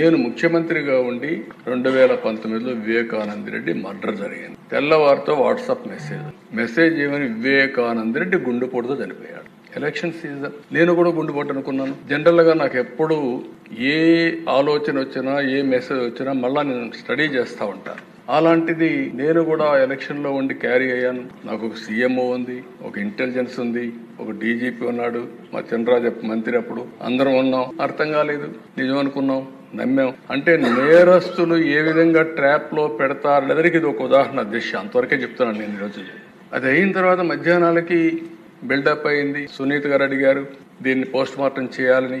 నేను ముఖ్యమంత్రిగా ఉండి రెండు వేల పంతొమ్మిదిలో వివేకానంద రెడ్డి మర్డర్ జరిగింది. తెల్లవారితో వాట్సాప్ మెసేజ్. మెసేజ్ ఏమని వివేకానంద రెడ్డి గుండెపోటుతో చనిపోయాడు. Election season. నేను కూడా గుండెపోటు అనుకున్నాను. జనరల్గా నాకు ఎప్పుడు ఏ ఆలోచన వచ్చినా ఏ మెసేజ్ వచ్చినా మళ్ళా నేను స్టడీ చేస్తూ ఉంటాను అలాంటిది నేను కూడా ఎలక్షన్లో ఉండి క్యారీ అయ్యాను. నాకు ఒక సీఎంఓ ఉంది ఒక ఇంటెలిజెన్స్ ఉంది ఒక డీజీపీ ఉన్నాడు. మా చంద్రరాజ మంత్రి అప్పుడు. అందరం ఉన్నాం. అర్థం కాలేదు. నిజం అనుకున్నాం నమ్మాం. అంటే నేరస్తులు ఏ విధంగా ట్రాప్లో పెడతారనేదానికి ఇది ఒక ఉదాహరణ దిశ అంతవరకే చెప్తున్నాను నేను ఈరోజు అది అయిన తర్వాత మధ్యాహ్నాలకి బిల్డప్ అయింది. సునీత్ గారు అడిగారు దీన్ని పోస్ట్ మార్టం చేయాలని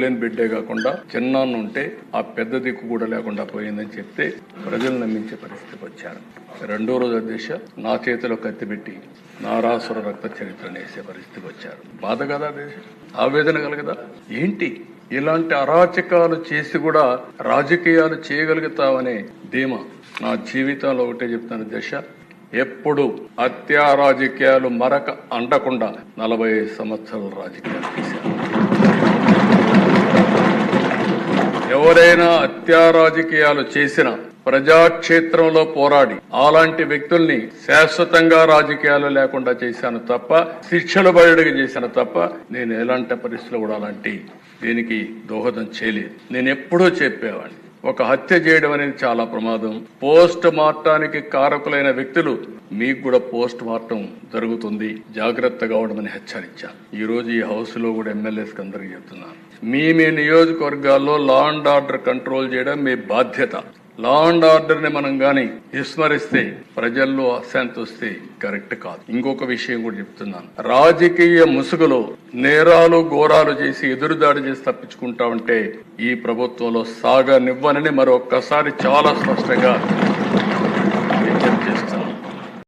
లేని బిడ్డే కాకుండా చిన్నాన్న ఉంటే ఆ పెద్ద దిక్కు కూడా లేకుండా పోయిందని చెప్తే ప్రజలు నమ్మించే పరిస్థితికి వచ్చారు. రెండో రోజు అధ్యక్ష నా చేతిలో కత్తి పెట్టి నారాసుర రక్త చరిత్ర వేసే పరిస్థితికి వచ్చారు. బాధ కదా దేశ ఆవేదన కలగదా? ఏంటి? ఇలాంటి అరాచకాలు చేసి కూడా రాజకీయాలు చేయగలుగుతావనే ధీమా. నా జీవితంలో ఒకటే చెప్తాను దశ ఎప్పుడు అత్యారాజకీయాలు మరక అండకుండా నలభై సంవత్సరాల రాజకీయాలు చేశాను. ఎవరైనా అత్యారాజకీయాలు చేసిన ప్రజాక్షేత్రంలో పోరాడి అలాంటి వ్యక్తుల్ని శాశ్వతంగా రాజకీయాలు లేకుండా చేశాను తప్ప శిక్షలు బయటకు చేశాను తప్ప నేను ఎలాంటి పరిస్థితులు కూడా అలాంటి దీనికి దోహదం చేయలేదు. నేను ఎప్పుడూ చెప్పేవాడిని. ఒక హత్య చేయడం అనేది చాలా ప్రమాదం. పోస్ట్ మార్టానికి కారకులైన వ్యక్తులు మీకు కూడా పోస్ట్ మార్టం జరుగుతుంది. జాగ్రత్తగా ఉండమని హెచ్చరించాను ఈ రోజు ఈ హౌస్లో కూడా ఎమ్మెల్యేస్ అందరికి చెప్తున్నాను. మీ మీ నియోజకవర్గాల్లో లా అండ్ ఆర్డర్ కంట్రోల్ చేయడం మీ బాధ్యత. లా అండ్ ఆర్డర్ని మనం గాని విస్మరిస్తే ప్రజల్లో అశాంతి వస్తే కరెక్ట్ కాదు. ఇంకొక విషయం కూడా చెప్తున్నాను. రాజకీయ ముసుగులో నేరాలు ఘోరాలు చేసి ఎదురుదాడి చేసి తప్పించుకుంటా ఉంటే ఈ ప్రభుత్వంలో సాగనివ్వనని మరొక్కసారి చాలా స్పష్టంగా